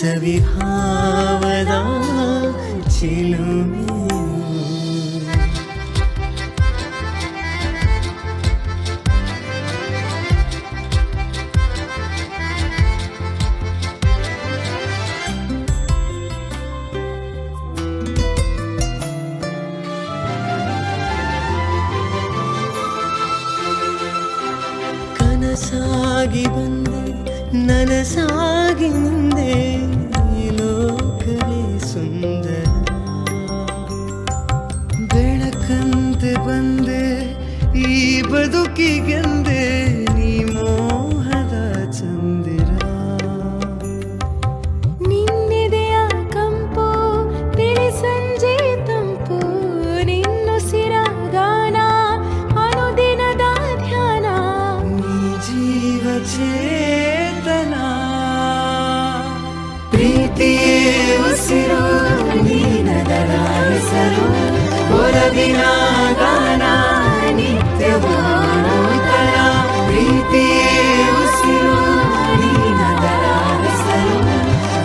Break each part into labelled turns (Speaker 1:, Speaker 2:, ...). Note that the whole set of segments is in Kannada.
Speaker 1: ಸವಿಭಾವದ ಚಿಲುಮೆಯು
Speaker 2: ಕನಸಾಗಿ ಬಂದೆ ನನಸಾಗಿ ಮುಂದೆ ಈ ಲೋಕವೇ ಸುಂದರ. ಬೆಳಕಂತೆ ಬಂದೆ ಈ ಬದುಕಿಗೆಂದೆ ನೀ ಮೋಹದ ಚಂದಿರ.
Speaker 1: ನಿನ್ನೆದೆಯ ಕಂಪು ತಿಳಿ ಸಂಜೆ ತಂಪು ನಿನ್ನುಸಿರ ಗಾನ ಅನುದಿನದ ಧ್ಯಾನ.
Speaker 2: ನೀ ಜೀವ ಚೇತನ ಪ್ರೀತಿಯೇ ಉಸಿರು ನೀನದರ ಹೆಸರು ಒಲವಿನ ಗಾನ ನಿತ್ಯವೂ ನೂತನ ಪ್ರೀತಿಯೇ ಉಸಿರು ನೀನದರ ಹೆಸರು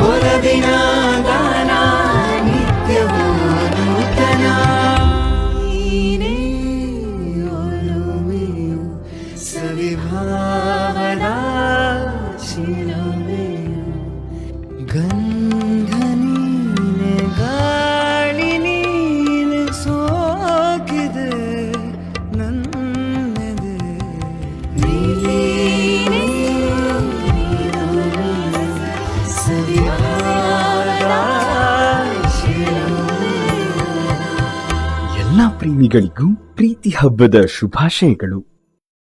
Speaker 2: ಒಲವಿನ ಗಾನ ನಿತ್ಯವೂ ನೂತನ ನೀನೇ ಒಲುಮೆಯು ಸವಿಭಾವದ ಚಿಲುಮೆಯು ಗಂಧ ನೀನೆ ಗಾಳಿ ನೀನೆ ಸೋಕಿದೆ ನನ್ನೆದೆ.
Speaker 3: ಎಲ್ಲ ಪ್ರೇಮಿಗಳಿಗೂ ಪ್ರೀತಿ ಹಬ್ಬದ ಶುಭಾಶಯಗಳು.